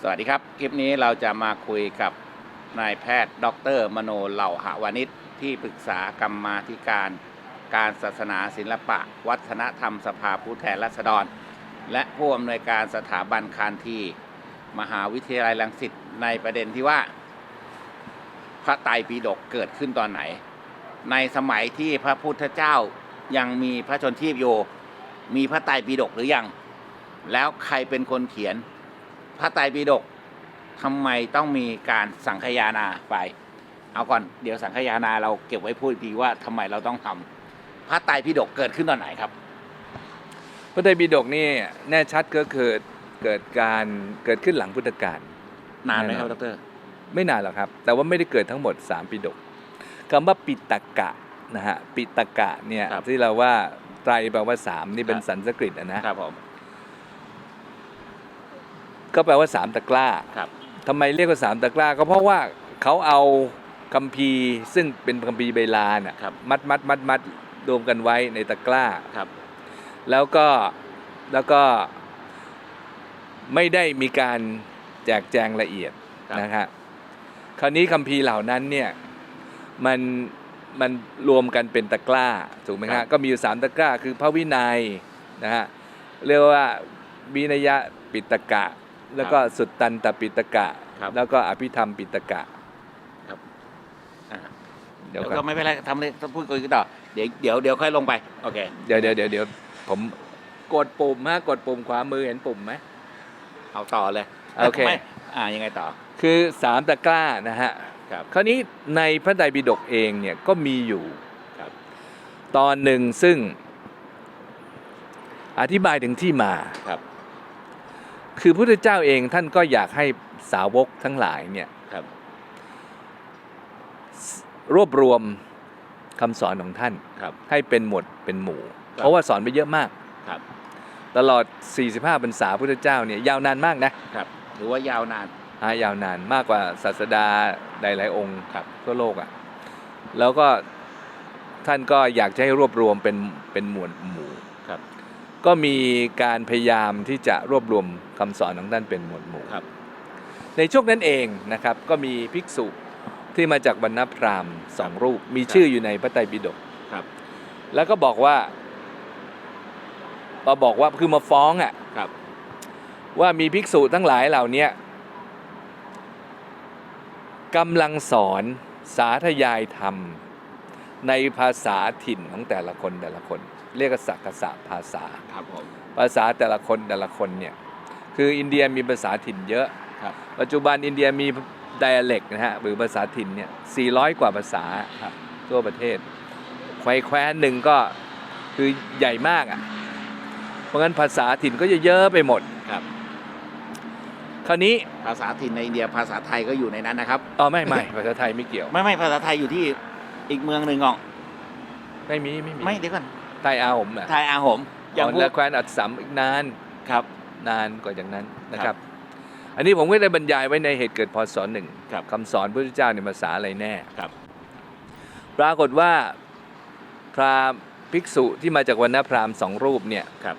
สวัสดีครับ คลิปนี้เราจะมาคุยกับนายแพทย์ ดร มโนเหล่าหาวานิชที่ปรึกษากรรมาธิการ การศาสนาศิลปะ วัฒนธรรมสภาผู้แทนราษฎร และผู้อำนวยการสถาบันคานที มหาวิทยาลัยรังสิตในประเด็นที่ว่า พระไตรปิฎกเกิดขึ้นตอนไหน ในสมัยที่พระพุทธเจ้ายังมีพระชนชีพอยู่มีพระไตรปิฎกหรือยัง แล้วใครเป็นคนเขียน พระไตรปิฎกทำไมต้องมีการสังคายนาไป เอาก่อนเดี๋ยวสังคายนาเราเก็บไว้พูดอีกทีว่าทำไมเราต้องทำพระไตรปิฎกเกิดขึ้นตอนไหนครับ พระไตรปิฎกนี่แน่ชัดก็เกิดเกิดการเกิดขึ้นหลังพุทธกาลนานไหมครับแน่นดอนรไม่นานหรอกครับ แต่ว่าไม่ได้เกิดทั้งหมด 3 ปิฎกคำว่าปิตกะนะฮะปิตกะเนี่ยครับที่เราว่าไตรแปลว่าสามนี่เป็นครับสันสกฤตอะนะครับผม ก็แปลว่าสามตะกร้าครับทำไมเรียกว่าสามตะกร้า ก็เพราะว่าเขาเอาคัมภีร์ซึ่งเป็นคัมภีร์ใบลานอะครับ มัดมัดมัดมัดรวมกันไว้ในตะกร้า ครับแล้วก็แล้วก็ไม่ได้มีการแจกแจงละเอียดครับนะครับคราวนี้คัมภีร์เหล่านั้นเนี่ยมันมันรวมกันเป็นตะกร้าถูกไหมครับก็มีอยู่สามตะกร้า คือพระวินัยนะฮะเรียกว่าวินยปิตกะ แล้วก็สุตตันตปิตกะครับแล้วก็อภิธรรมปิตกะอ่าเดี๋เดี๋ยยววก่ก็อนไม่เป็นไรทำเลยพูดคุยกันต่อเดี๋ยวเดี๋ยวเดี๋ยวค่อยลงไปโอเคเดี๋ยวเดี๋ยวเดี๋ยวเดี๋ยวผมกดปุ่มฮะกดปุ่มขวามือเห็นปุ่มไหมเอาต่อเลยโอเคไม่อ่ายังไงต่อ คือสามตะกร้านะฮะครับคราวนี้ในพระไตรปิฎกเองเนี่ยก็มีอยู่ครับ ตอนหนึ่งซึ่งอธิบายถึงที่มาครับ คือพระพุทธเจ้าเองท่านก็อยากให้สาวกทั้งหลายเนี่ยครับ รวบรวมคำสอนของท่านครับ ให้เป็นหมวดเป็นหมู่ครับเพราะว่าสอนไปเยอะมากครับ ตลอด 45พรรษาพระพุทธเจ้าเนี่ยยาวนานมากนะครับหรือว่ายาวนานอ่ายาวนานมากกว่าศาสดาหลายๆองค์ครับทั่วโลกอะ่ะแล้วก็ท่านก็อยากจะให้รวบรวมเป็นเป็นหมวดหมู่ครับ ก็มีการพยายามที่จะรวบรวมคำสอนของท่านเป็นหมวดหมู่ครับในช่วงนั้นเองนะครับก็มีภิกษุที่มาจากบรรณพราหมณ์สองรูป มีชื่ออยู่ในพระไตรปิฎกครับ แล้วก็บอกว่ามาบอกว่าคือมาฟ้องอะครับ ว่ามีภิกษุทั้งหลายเหล่าเนี้ยกำลังสอนสาธยายธรรม ในภาษาถิ่นของแต่ละคนแต่ละคน เรียกว่าสักกษะภาษา ครับผม ภาษาแต่ละคนแต่ละคนเนี่ยคืออินเดียมีภาษาถิ่นเยอะครับ ปัจจุบันอินเดียมีไดอะเล็กนะฮะหรือภาษาถิ่นเนี่ย 400 กว่าภาษาครับ ทั่วประเทศแควแคว้นหนึ่งก็คือใหญ่มากอะ เพราะงั้นภาษาถิ่นก็จะเยอะไปหมดครับ คราวนี้ภาษาถิ่นในอินเดียภาษาไทยก็อยู่ในนั้นนะครับ อ๋อไม่ไม่ภาษาไทยไม่เกี่ยว ไม่ไม่ภาษาไทยอยู่ที่อีกเมืองหนึ่งอะไม่มีไม่มีไม่เดี๋ยวก่อน ไทยอาหมอะไทยอาหมอย่างอ๋อพวแล้วกแคว้นอัสสัมอีกนานครับ นานกว่าจากนั้นนะคครัรับบอันนี้ผมก็ได้บรรยายไว้ในเหตุเกิดพศหนึ่งครับ คำสอนพระพุทธเจ้าในภาษาอะไรแน่ ครับ ปรากฏว่าพราหมณ์ภิกษุที่มาจากวรรณพราหมณ์สองรูปเนี่ยครับ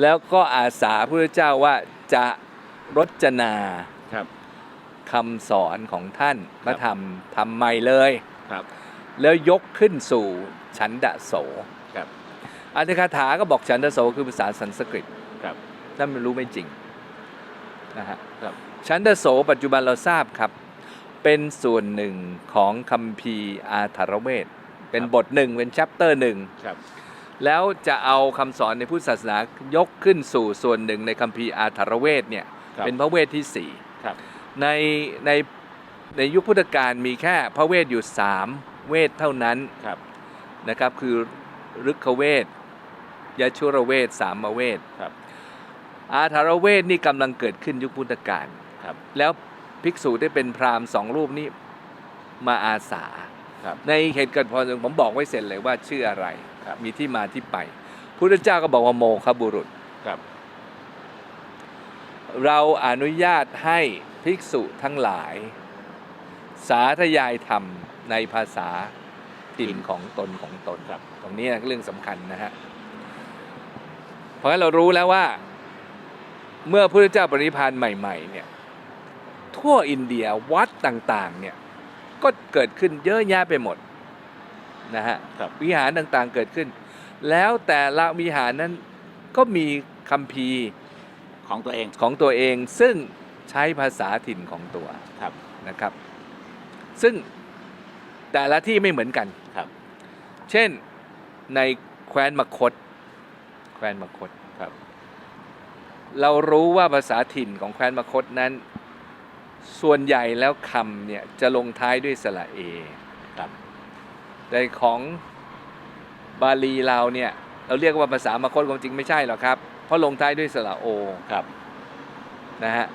แล้วก็อาสาพระพุทธเจ้าว่าจะรจนาครับ คำสอนของท่านพระธรรมทำใหม่เลย ครับ แล้วยกขึ้นสู่ฉันดะโสครับ อัตถคาถาก็บอกฉันดะโสคือภาษาสันสกฤตครับนั่นมันรู้ไม่จริงนะฮะครับฉันดะโสปัจจุบันเราทราบครับ เป็นส่วนหนึ่งของคัมภีร์อาถรเวทเป็นบทหนึ่งเป็นชัปเตอร์หนึ่งครับแล้วจะเอาคำสอนในพุทธศาสนายกขึ้นสู่ส่วนหนึ่งในคัมภีร์อาถรเวทเนี่ยครับเป็นพระเวทที่สี่ครับในในในยุคพุทธกาลมีแค่พระเวทอยู่สามเวทเท่านั้นครับนะครับคือฤกขเวท ยชุรเวทสามเวทครับอาถรเวทนี่กำลังเกิดขึ้นยุคพุทธกาลครับ แล้วภิกษุได้เป็นพราหมณ์สองรูปนี้มาอาสาครับในเหตุเกิดพรผมบอกไว้เสร็จเลยว่าชื่ออะไรครับมีที่มาที่ไป พุทธเจ้าก็บอกว่าโมคบุรุษครับ เราอนุญาตให้ภิกษุทั้งหลาย สาธยายธรรมในภาษาถิ่นของตนของตนครับ ตรงนี้นะเรื่องสำคัญนะฮะ เพราะฉะนั้นเรารู้แล้วว่าเมื่อพระพุทธเจ้าปรินิพพานใหม่ ๆ เนี่ย ทั่วอินเดียวัดต่างๆ เนี่ย ก็เกิดขึ้นเยอะแยะไปหมดนะฮะครับวิหารต่างๆเกิดขึ้น แล้วแต่ละวิหารนั้นก็มีคัมภีร์ของตัวเองของตัวเอง ซึ่งใช้ภาษาถิ่นของตัวครับนะครับ ซึ่งแต่ละที่ไม่เหมือนกันครับ เช่นในแคว้นมคต แคว้นมคตครับ เรารู้ว่าภาษาถิ่นของแคว้นมคตนั้น ส่วนใหญ่แล้วคำเนี่ยจะลงท้ายด้วยสระเอครับแต่ของบาลีเราเนี่ยเราเรียกว่าภาษามคตความจริงไม่ใช่หรอกครับ เพราะลงท้ายด้วยสระโอครับนะฮะ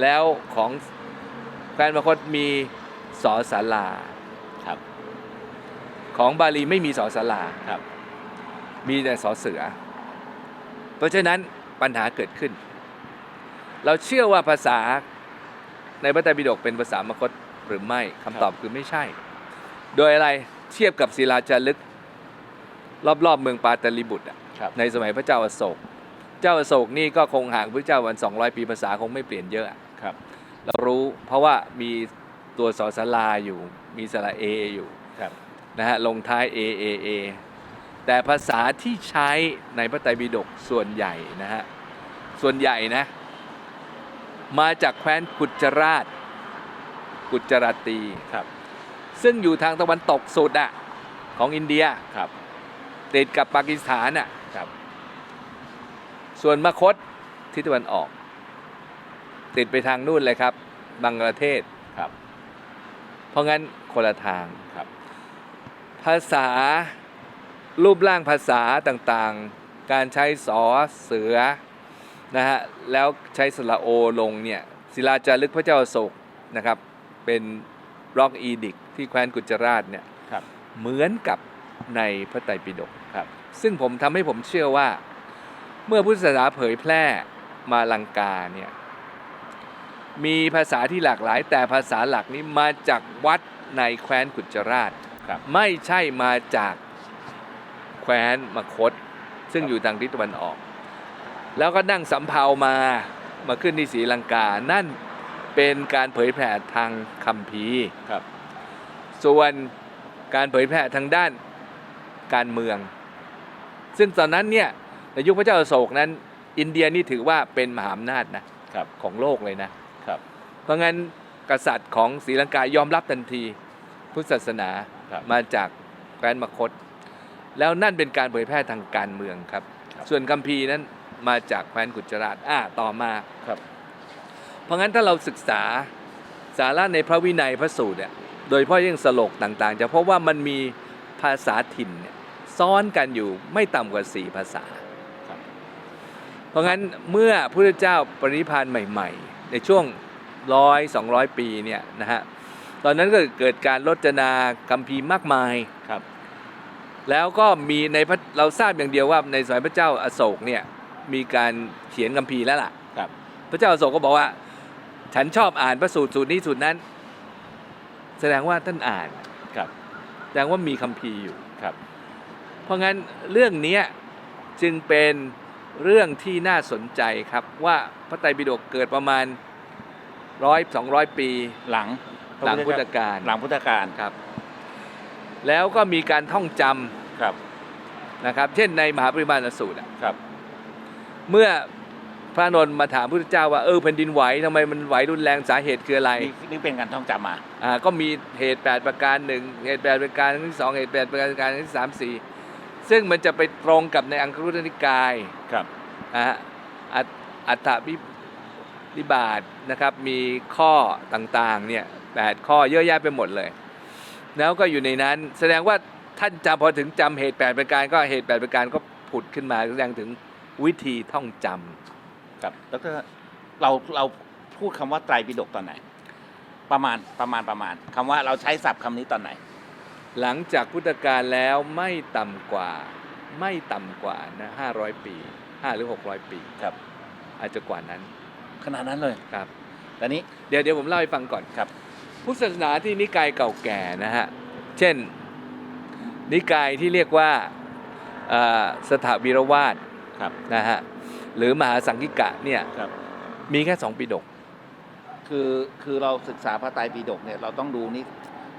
แล้วของแคว้นมคตมีสอสาลาครับของบาลีไม่มีสอสาราครับ มีแต่สอเสือ เพราะฉะนั้นปัญหาเกิดขึ้น เราเชื่อว่าภาษาในพระไตรปิฎกเป็นภาษามคตหรือไม่คำตอบคือไม่ใช่ โดยอะไรเทียบกับศิลาจารึก รอบๆเมืองปาตลิบุตรอะครับในสมัยพระเจ้าอโศก เจ้าอโศกนี่ก็คงห่างพระเจ้าวัน 200 ปีภาษาคงไม่เปลี่ยนเยอะอะครับ เรารู้เพราะว่ามีตัวสอสลาอยู่ มีสระเออยู่ครับนะฮะลงท้าย A A A แต่ภาษาที่ใช้ในพระไตรปิฎกส่วนใหญ่นะฮะส่วนใหญ่นะ มาจากแคว้นกุจราช กุจราตีครับ ซึ่งอยู่ทางตะวันตกสุดอะของอินเดียครับ ติดกับปากีสถานอะครับ ส่วนมคตทิศตะวันออก ติดไปทางนู่นเลยครับ บังกลาเทศครับ เพราะงั้นคนละทางครับ ภาษา รูปร่างภาษาต่างๆ การใช้สอเสือนะฮะแล้วใช้สระโอลงเนี่ยศิลาจารึกพระเจ้าอโศกนะครับเป็นร็อกอีดิกที่แคว้นกุจราชเนี่ยครับเหมือนกับในพระไตรปิฎกครับซึ่งผมทำให้ผมเชื่อว่า เมื่อพุทธศาสนาเผยแพร่มาลังกาเนี่ยมีภาษาที่หลากหลาย แต่ภาษาหลักนี้มาจากวัดในแคว้นกุจราชครับไม่ใช่มาจาก แคว้นมคต ซึ่งอยู่ทางทิศตะวันออก แล้วก็นั่งสำเภามามาขึ้นที่ศรีลังกา นั่นเป็นการเผยแผ่ทางคัมภีร์ครับ ส่วนการเผยแผ่ทางด้านการเมือง ซึ่งตอนนั้นเนี่ยในยุคพระเจ้าอโศกนั้น อินเดียนี่ถือว่าเป็นมหาอำนาจนะครับของโลกเลยนะครับ เพราะงั้นกษัตริย์ของศรีลังกายอมรับทันที พุทธศาสนาครับมาจากแคว้นมคต แล้วนั่นเป็นการเผยแพร่ทางการเมืองครับครับ ส่วนคัมภีร์นั้นมาจากแคว้นกุจราชอ่าต่อมาครับ เพราะงั้นถ้าเราศึกษาสาระในพระวินัยพระสูตรเนี่ยโดยเฉพาะยังสโลกต่างๆ จะพบว่ามันมีภาษาถิ่นเนี่ยซ้อนกันอยู่ไม่ต่ำกว่าสี่ภาษาครับเพราะงั้นเมื่อพระพุทธเจ้าปรินิพพานใหม่ ๆ ในช่วงร้อยสองร้อยปีเนี่ยนะฮะตอนนั้นก็เกิดการรจนาคัมภีร์มากมายครับ แล้วก็มีในพระเราทราบอย่างเดียวว่าในสมัยพระเจ้าอโศกเนี่ยมีการเขียนคัมภีร์แล้วล่ะครับ พระเจ้าอโศกก็บอกว่า ฉันชอบอ่านพระสูตรสูตรนี้สูตรนั้น แสดงว่าท่านอ่านครับแสดงว่ามีคัมภีร์อยู่ครับ เพราะงั้นเรื่องเนี้ยจึงเป็นเรื่องที่น่าสนใจครับว่าพระไตรปิฎกเกิดประมาณร้อยสองร้อยปีหลังหลังพุทธกาลหลังพุทธกาลครับ แล้วก็มีการท่องจำครับนะครับ เช่นในมหาปริมาณสูตรอะครับเมื่อพระนนท์มาถามพระพุทธเจ้าว่าเออแผ่นดินไหวทำไมมันไหวรุนแรงสาเหตุคืออะไรนี่นี่เป็นการท่องจำมาอ่าก็มีเหตุ 8 ประการหนึ่งเหตุ 8 ประการที่สองเหตุ 8 ประการที่สามสี่ซึ่งมันจะไปตรงกับในอังคุตรนิกาย ครับ นะฮะอัตอัฏฐวิวิบาทนะครับมีข้อต่างๆเนี่ยแปดข้อเยอะแยะไปหมดเลย แล้วก็อยู่ในนั้น แสดงว่าท่านจำพอถึงจำเหตุ8ประการก็เหตุ8ประการก็ผุดขึ้นมาแสดงถึงวิธีท่องจำครับดรเราเราพูดคำว่าไตรปิฎกตอนไหน ประมาณประมาณประมาณคำว่าเราใช้ศัพท์คำนี้ตอนไหน หลังจากพุทธกาลแล้วไม่ต่ำกว่าไม่ต่ำกว่านะห้าร้อยปีห้าหรือหกร้อยปีครับ อาจจะกว่านั้น ขนาดนั้นเลยครับตอนนี้เดี๋ยวเดี๋ยวผมเล่าให้ฟังก่อนครับ พุทธศาสนาที่นิกายเก่าแก่นะฮะ เช่นนิกายที่เรียกว่าเอ่อสถาวิรวาสครับนะฮะหรือมหาสังกิกะเนี่ยครับมีแค่สองปิฎกคือคือเราศึกษาพระไตรปิฎกเนี่ยเราต้องดูนี่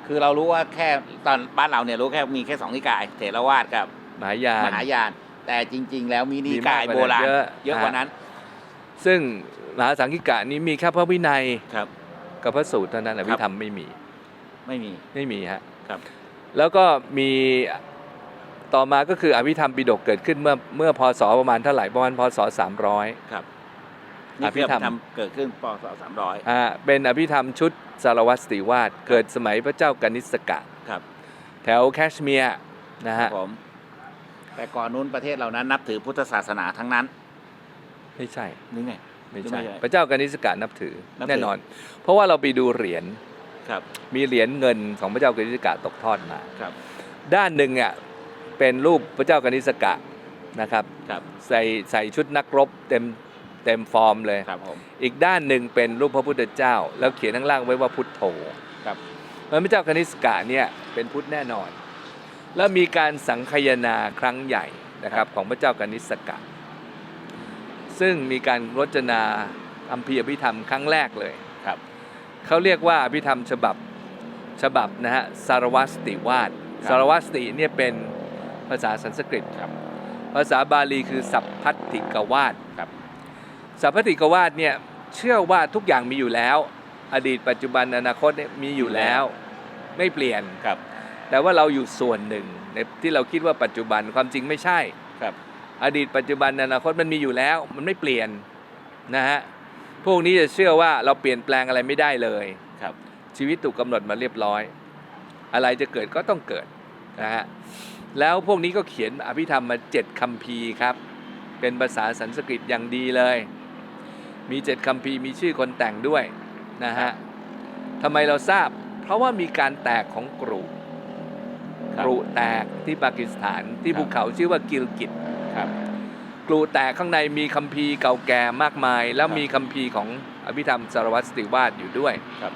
คือเรารู้ว่าแค่ตอนบ้านเราเนี่ยรู้แค่มีแค่สองนิกายเถรวาทกับมหายานมหายาน แต่จริง ๆ แล้วมีนิมีมากกายกว่าโบราณนั้นเยอะเยอะกว่านั้น ซึ่งมหาสังคิกะนี้มีแค่พระวินัยครับ กับพระสูตรเท่านั้นอภิธรรมไม่มีไม่มีไม่มีฮะครับ แล้วก็มีต่อมาก็คืออภิธรรมปิฎกเกิดขึ้นเมื่อเมื่อพศประมาณเท่าไหร่ประมาณพศ300ครับอนี่ภิคือธรรมทำเกิดขึ้นปศสามร้อยอ่าเป็นอภิธรรมชุดสารวัตรสติวาสเกิดสมัยพระเจ้ากนิสกะครับ แถวแคชเมียร์นะครัฮะบผมแต่ก่อนนู้นประเทศเหล่านั้นนับถือพุทธศาสนาทั้งนั้น ไม่ใช่นี่ไง ไม่ไม่ใช่ใช่ พระเจ้ากนิสกะนับถือนับถือแน่นอน เพราะว่าเราไปดูเหรียญครับมีเหรียญเงินของพระเจ้ากนิสกะตกทอดมาครับด้านหนึ่งอะเป็นรูปพระเจ้ากนิสกะนะครับครับใส่ใส่ชุดนักรบเต็มเต็มฟอร์มเลยครับผมอีกด้านหนึ่งเป็นรูปพระพุทธเจ้า แล้วเขียนข้างล่างไว้ว่าพุทโธครับพระเจ้ากนิสกะเนี่ยเป็นพุทธแน่นอน แล้วมีการสังคายนาครั้งใหญ่นะครับของพระเจ้ากนิสกะ ซึ่งมีการรจนาอัมพีร์อภิธรรมครั้งแรกเลยครับเขาเรียกว่าอภิธรรมฉบับฉบับนะฮะสารวัตรสติวาสครับสารวัตรสติเนี่ยเป็นภาษาสันสกฤตครับภาษาบาลีคือสัพพัทติกวาสครับสัพพัทติกวาสเนี่ยเชื่อว่าทุกอย่างมีอยู่แล้ว อดีตปัจจุบันอนาคตเนี่ยมีอยู่แล้ว ไม่เปลี่ยนครับ แต่ว่าเราอยู่ส่วนหนึ่งในที่เราคิดว่าปัจจุบันความจริงไม่ใช่ครับ อดีตปัจจุบันอนาคตมันมีอยู่แล้ว มันไม่เปลี่ยนนะฮะพวกนี้จะเชื่อว่าเราเปลี่ยนแปลงอะไรไม่ได้เลยครับ ชีวิตถูกกำหนดมาเรียบร้อย อะไรจะเกิดก็ต้องเกิดนะฮะแล้วพวกนี้ก็เขียนอภิธรรมมาเจ็ดคัมภีร์ครับ เป็นภาษาสันสกฤตอย่างดีเลย มีเจ็ดคัมภีร์มีชื่อคนแต่งด้วยนะฮะทำไมเราทราบ เพราะว่ามีการแตกของกรุครับกรุแตกที่ปากีสถานที่ครับภูเขาชื่อว่ากิลกิต ครับกรุแตกข้างในมีคัมภีร์เก่าแก่มากมาย แล้วครับมีคัมภีร์ของอภิธรรมสารวัตรสติวาสอยู่ด้วยครับ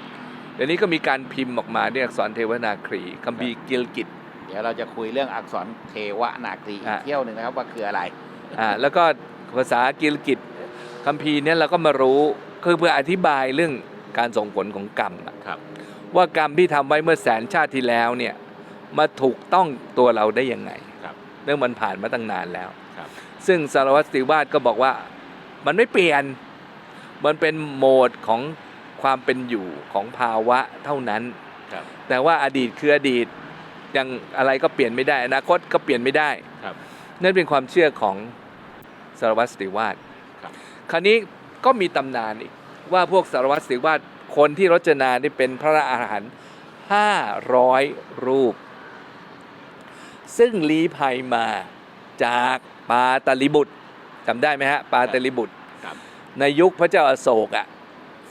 เดี๋ยวนี้ก็มีการพิมพ์ออกมาด้วยอักษรเทวนาครีคัมภีร์กิลกิตเดี๋ยวเราจะคุยเรื่องอักษรเทวนาครีอีกอะเที่ยวหนึ่งนะครับว่าคืออะไรอ่าแล้วก็ภาษากิลกิตคัมภีร์เนี่ยเราก็มารู้คือเพื่ออธิบายเรื่องการส่งผลของกรรมอะครับ ว่ากรรมที่ทำไว้เมื่อแสนชาติที่แล้วเนี่ยมาถูกต้องตัวเราได้ยังไงครับเรื่องมันผ่านมาตั้งนานแล้วครับ ซึ่งสารวัตรสติวาสก็บอกว่ามันไม่เปลี่ยน มันเป็นโหมดของความเป็นอยู่ของภาวะเท่านั้นครับแต่ว่าอดีตคืออดีตยังอะไรก็เปลี่ยนไม่ได้ อนาคตก็เปลี่ยนไม่ได้ครับนั่นเป็นความเชื่อของสารวัตรสติวาสครับคราวนี้ก็มีตำนานอีกว่าพวกสารวัตรสติวาสคนที่รจนาได้เป็นพระอรหันต์ห้าร้อยรูป ซึ่งลี้ภัยมา จากปาตลิบุตรจำได้ไหมฮะปาตลิบุตรครับในยุคพระเจ้าอาโศกอะ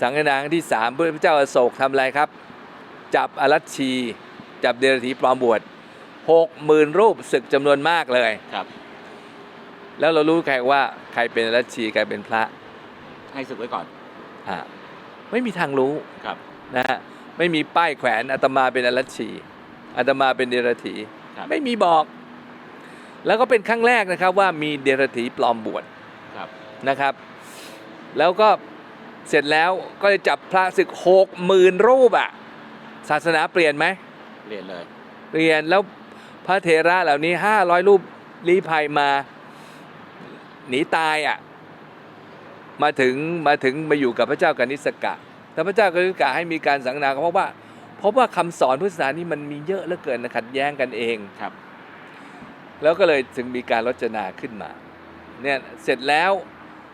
สังฆนาครั้งที่สามพระเจ้าอาโศกทำอะไรครับ จับอรัชชี จับเดรธีปลอมบวชหกหมื่นรูปศึกจำนวนมากเลยครับ แล้วเรารู้ใครว่าใครเป็นอรัชชีใครเป็นพระ ให้สึกไว้ก่อนอ่าไม่มีทางรู้ครับนะฮะไม่มีป้ายแขวนอาตมาเป็นอรัชชีอาตมาเป็นเดรธีครับไม่มีบอก แล้วก็เป็นครั้งแรกนะครับว่ามีเดรธีปลอมบวชครับนะครับ แล้วก็เสร็จแล้วก็จะจับพระศึกหกหมื่นรูปอะศาสนาเปลี่ยนไหมเรียนเลยเปลี่ยนแล้วพระเทระเหล่านี้ห้าร้อยรูปลี้ภัยมาหนีตายอะมาถึงมาถึงมาอยู่กับพระเจ้ากนิสกะแต่พระเจ้ากนิสกะให้มีการสังฆนาเพราะว่า เพราะว่าคำสอนพุทธศาสนานี่มันมีเยอะเหลือเกินนะขัดแย้งกันเองครับ แล้วก็เลยถึงมีการรจนาขึ้นมาเนี่ยเสร็จแล้ว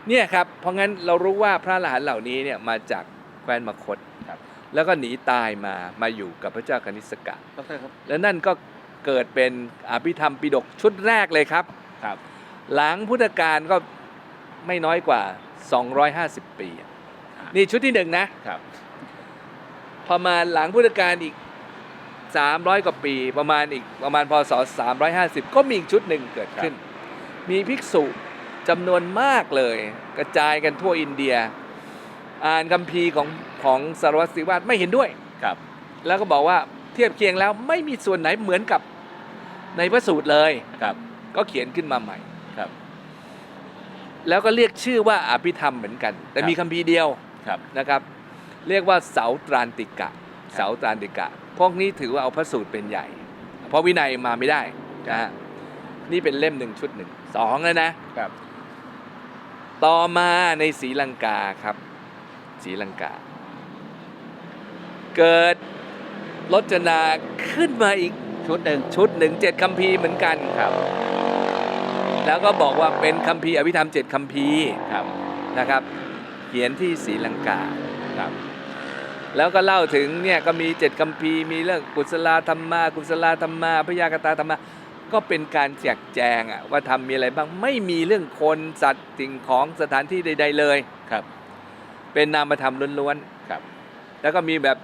เนี่ยครับเพราะงั้นเรารู้ว่าพระอรหันต์เหล่านี้เนี่ยมาจากแคว้นมคตครับแล้วก็หนีตายมามาอยู่กับพระเจ้ากนิสกะดรครับแล้วนั่นก็เกิดเป็นอภิธรรมปิฎกชุดแรกเลยครับครับ หลังพุทธกาลก็ไม่น้อยกว่า 250 ปีอะนี่ชุดที่หนึ่งนะครับ พอมาหลังพุทธกาลอีก 300 กว่าปีประมาณอีกประมาณพศ 350 ก็มีอีกชุดหนึ่งเกิดขึ้น มีภิกษุจำนวนมากเลย กระจายกันทั่วอินเดีย อ่านคัมภีร์ของของสารวัตรศิวาสไม่เห็นด้วยครับ แล้วก็บอกว่าเทียบเคียงแล้วไม่มีส่วนไหนเหมือนกับในพระสูตรเลยครับ ก็เขียนขึ้นมาใหม่ครับ แล้วก็เรียกชื่อว่าอภิธรรมเหมือนกัน แต่ครับมีคัมภีร์เดียวครับนะครับ เรียกว่าเสาตรานติกะ เสาตรานติกะ พวกนี้ถือว่าเอาพระสูตรเป็นใหญ่ เพราะวินัยมาไม่ได้นะฮะนี่เป็นเล่มหนึ่งชุดหนึ่งสองแล้วนะครับ ต่อมาในศรีลังกาครับศรีลังกา เกิดรจนาขึ้นมาอีกชุดหนึ่งชุดหนึ่งเจ็ดคัมภีร์เหมือนกันครับ แล้วก็บอกว่าเป็นคัมภีร์อภิธรรมเจ็ดคัมภีร์ครับนะครับ เขียนที่ศรีลังกาครับ แล้วก็เล่าถึงเนี่ยก็มีเจ็ดคัมภีร์มีเรื่องกุศลธรรมะกุศลธรรมะพยากตาธรรมะก็เป็นการแจกแจงอะว่าทำมีอะไรบ้างไม่มีเรื่องคนสัตว์สิ่งของสถานที่ใด ๆ เลยครับ เป็นนามธรรมล้วนครับๆแล้วก็มีแบบ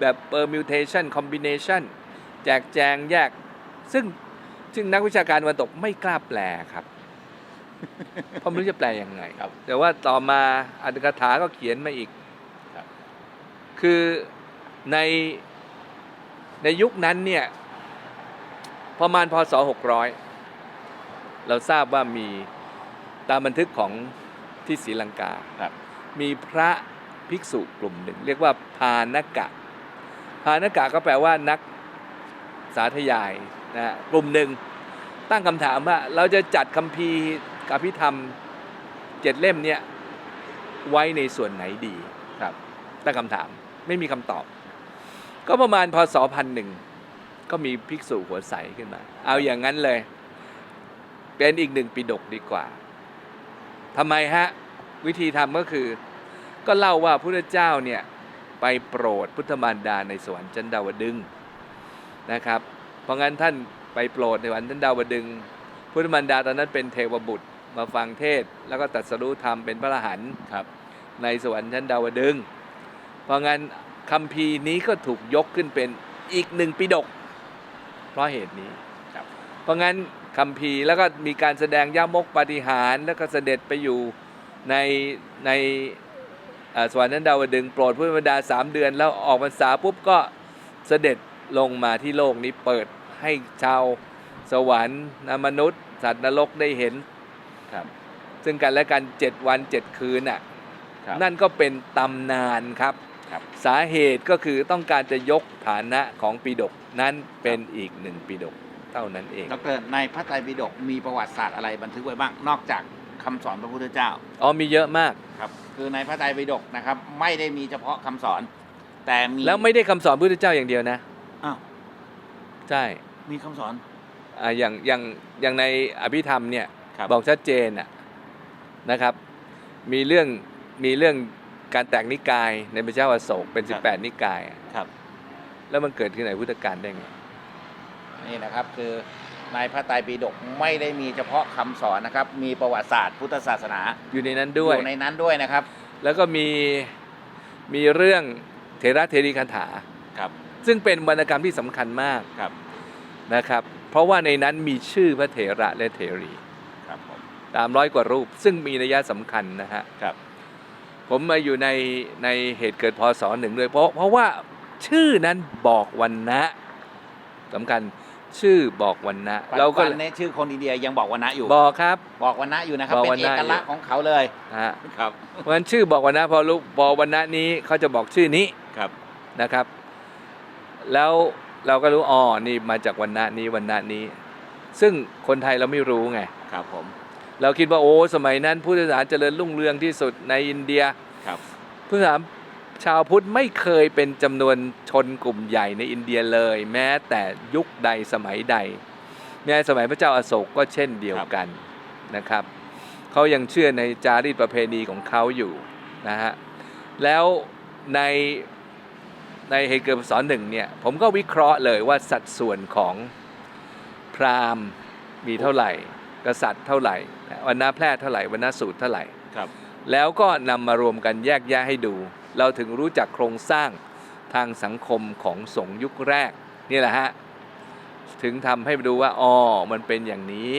แบบ permutation combination แจกแจงแยก ซึ่งซึ่งนักวิชาการตะวันตกไม่กล้าแปลครับเพราะไม่รู้จะแปลยังไงครับแต่ว่าต่อมาอัตถกถาก็เขียนมาอีกครับ คือในในยุคนั้นเนี่ยประมาณพศ 600 เราทราบว่ามีตามบันทึกของที่ศรีลังกาครับมีพระภิกษุกลุ่มหนึ่ง เรียกว่าพานกะ พานกะก็แปลว่านักสาธยายนะฮะกลุ่มหนึ่งตั้งคำถามว่า เราจะจัดคัมภีร์อภิธรรมเจ็ดเล่มเนี่ยไว้ในส่วนไหนดีครับตั้งคำถาม ไม่มีคำตอบ ก็ประมาณพศพันหนึ่งก็มีภิกษุหัวใสขึ้นมา เอาอย่างนั้นเลย เป็นอีกหนึ่งปีดกดีกว่าทำไมฮะ วิธีทำก็คือ ก็เล่าว่าพระพุทธเจ้าเนี่ย ไปโปรดพุทธมารดาในสวรรค์ชั้นดาวดึงส์นะครับ เพราะงั้นท่านไปโปรดในสวรรค์ชั้นดาวดึงส์พุทธมารดาตอนนั้นเป็นเทวบุตรมาฟังเทศน์แล้วก็ตรัสรู้ธรรมเป็นพระอรหันต์ครับในสวรรค์ชั้นดาวดึงส์เพ ราะงั้นคำพีร์นี้ก็ถูกยกขึ้นเป็นอีกหนึ่งปิดก เพราะเหตุนี้ครับเพราะงั้นคำพีร์แล้วก็มีการแสดงย่ามกปาฏิหารย์แล้วก็เสด็จไปอยู่ในในเอ่อสวรรค์ชั้นดาวดึงส์โปรดพุทธบรรดาสามเดือน แล้วออกพรรษาปุ๊บก็เสด็จลงมาที่โลกนี้เปิดให้ชาวสวรรค์นะมนุษย์ สัตว์นรกได้เห็นครับซึ่งกันและกันเจ็ดวันเจ็ดคืนน่ะครับนั่นก็เป็นตำนานครับ ครับสาเหตุก็คือต้องการจะยกฐานะของปีดกนั้นเป็นอีกหนึ่งปีดกเท่านั้นเองดรในพระไตรปิฎกมีประวัติศาสตร์อะไรบันทึกไว้บ้างนอกจากคำสอนพระพุทธเจ้าอ๋อมีเยอะมากครับคือในพระไตรปิฎกนะครับไม่ได้มีเฉพาะคำสอน แต่มีแล้วไม่ได้คำสอนพุทธเจ้าอย่างเดียวนะอ้าวใช่มีคำสอนอ่าอย่างอย่างอย่างในอภิธรรมเนี่ยครับบอกชัดเจนน่ะนะครับ มีเรื่องมีเรื่อง การแตกนิกายในพระเจ้าอโศกเป็น18 นิกายอะครับ แล้วมันเกิดขึ้นในพุทธกาลได้ไง นี่นะครับคือในพระไตรปิฎกไม่ได้มีเฉพาะคำสอนนะครับ มีประวัติศาสตร์พุทธศาสนาอยู่ในนั้นอด้วยยู่ในนั้นด้วยนะครับ แล้วก็มีมีเรื่องเทระเทรีคาถา ครับ ซึ่งเป็นวรรณกรรมที่สำคัญมากครับ นะครับ เพราะว่าในนั้นมีชื่อพระเถระและเถรีครับผม ตามร้อยกว่ารูป ซึ่งมีนัยสำคัญนะฮะ ครับ ผมมาอยู่ในในเหตุเกิดพศหนึ่งด้วยเพราะเพราะว่าชื่อนั้นบอกวันนะสำคัญชื่อบอกวันนะปัจเราจุก็บันนี้ชื่อคนอินเดียยังบอกวันนะอยู่บอกครับ บอกวันนะอยู่นะครับบอกเป็นวันเอนะกลักษณ์ของเขาเลยนะฮะครับเพราะฉะนั้นชื่อบอกวันนะพอรู้พอวันนะนี้เขาจะบอกชื่อนี้ครับนะครับ แล้วเราก็รู้อ๋อนี่มาจากวันนะนี้วันนะนี้ ซึ่งคนไทยเราไม่รู้ไงครับผม เราคิดว่าโอ้สมัยนั้นพุทธศาสนาเจริญรุ่งเรืองที่สุดในอินเดียครับพุทธศาสนาชาวพุทธไม่เคยเป็นจำนวนชนกลุ่มใหญ่ในอินเดียเลย แม้แต่ยุคใดสมัยใดแม้สมัยพระเจ้าอาโศกก็เช่นเดียวกันนะครับเขายังเชื่อในจารีตประเพณีของเขาอยู่นะฮะแล้วในในเหตุเกิดพศหนึ่งเนี่ยผมก็วิเคราะห์เลยว่าสัดส่วนของพราหมณ์มีเท่าไหร่ กษัตริย์เท่าไหร่วันนาแพร่เท่าไหร่วันนาสูตรเท่าไหร่ครับ แล้วก็นำมารวมกันแยกแยะให้ดู เราถึงรู้จักโครงสร้างทางสังคมของสงฆ์ยุคแรกนี่แหละฮะถึงทำให้ดูว่าอ๋อมันเป็นอย่างนี้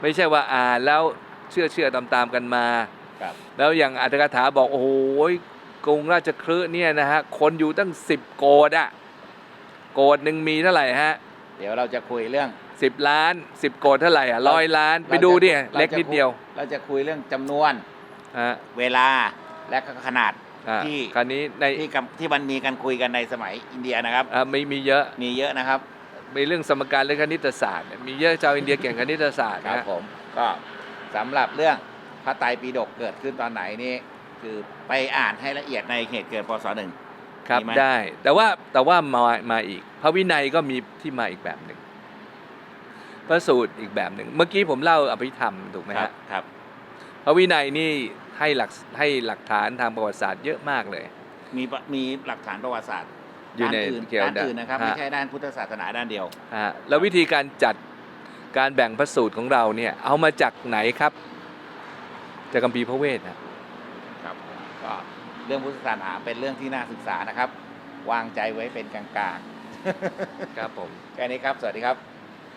ไม่ใช่ว่าอ่านแล้วเชื่อเชื่อตามตามๆกันมาครับแล้วอย่างอัตถกถาบอกโอ้โหกรุงราชคฤห์เนี่ยนะฮะคนอยู่ตั้งสิบโกดอะโกดหนึ่งมีเท่าไหร่ฮะ เดี๋ยวเราจะคุยเรื่อง สิบล้านสิบโกดเท่าไหร่อะร้อยล้านไปดูดิราจะเล็กนิดเดียว เราจะคุยเรื่องจำนวนฮะเวลาและก็ขนาดอ่าที่คราวนี้ในที่กำที่มันมีการคุยกันในสมัยอินเดียนะครับอ่าไม่มีเยอะมีเยอะนะครับมีเรื่องสมการเรื่องคณิตศาสตร์เนี่ยมีเยอะชาวอินเดียเก่งคณิตศาสตร์ครับนะผมก็สำหรับเรื่องพระไตรปิฎกเกิดขึ้นตอนไหนนี่คือไปอ่านให้ละเอียดในเหตุเกิดพศหนึ่งครับมีไหมได้แต่ว่าแต่ว่ามามาอีก พระวินัยก็มีที่มาอีกแบบหนึ่ง พระสูตรอีกแบบหนึ่งเมื่อกี้ผมเล่าอภิธรรมถูกไหมครับฮะครับพระวินัยนี่ให้หลักให้หลักฐานทางประวัติศาสตร์เยอะมากเลย มีปะมีหลักฐานประวัติศาสตร์อยู่ในด้านอื่นเกี่ยวด้านอื่นนะครับฮะไม่ใช่ด้านพุทธศาสนาด้านเดียวฮะแล้ววิธีการจัดการแบ่งพระสูตรของเราเนี่ย เอามาจากไหนครับจากคัมภีร์พระเวทนะครับก็เรื่องพุทธศาสนาเป็นเรื่องที่น่าศึกษานะครับ วางใจไว้เป็นกลางครับผมๆแค่นี้ครับ สวัสดีครับ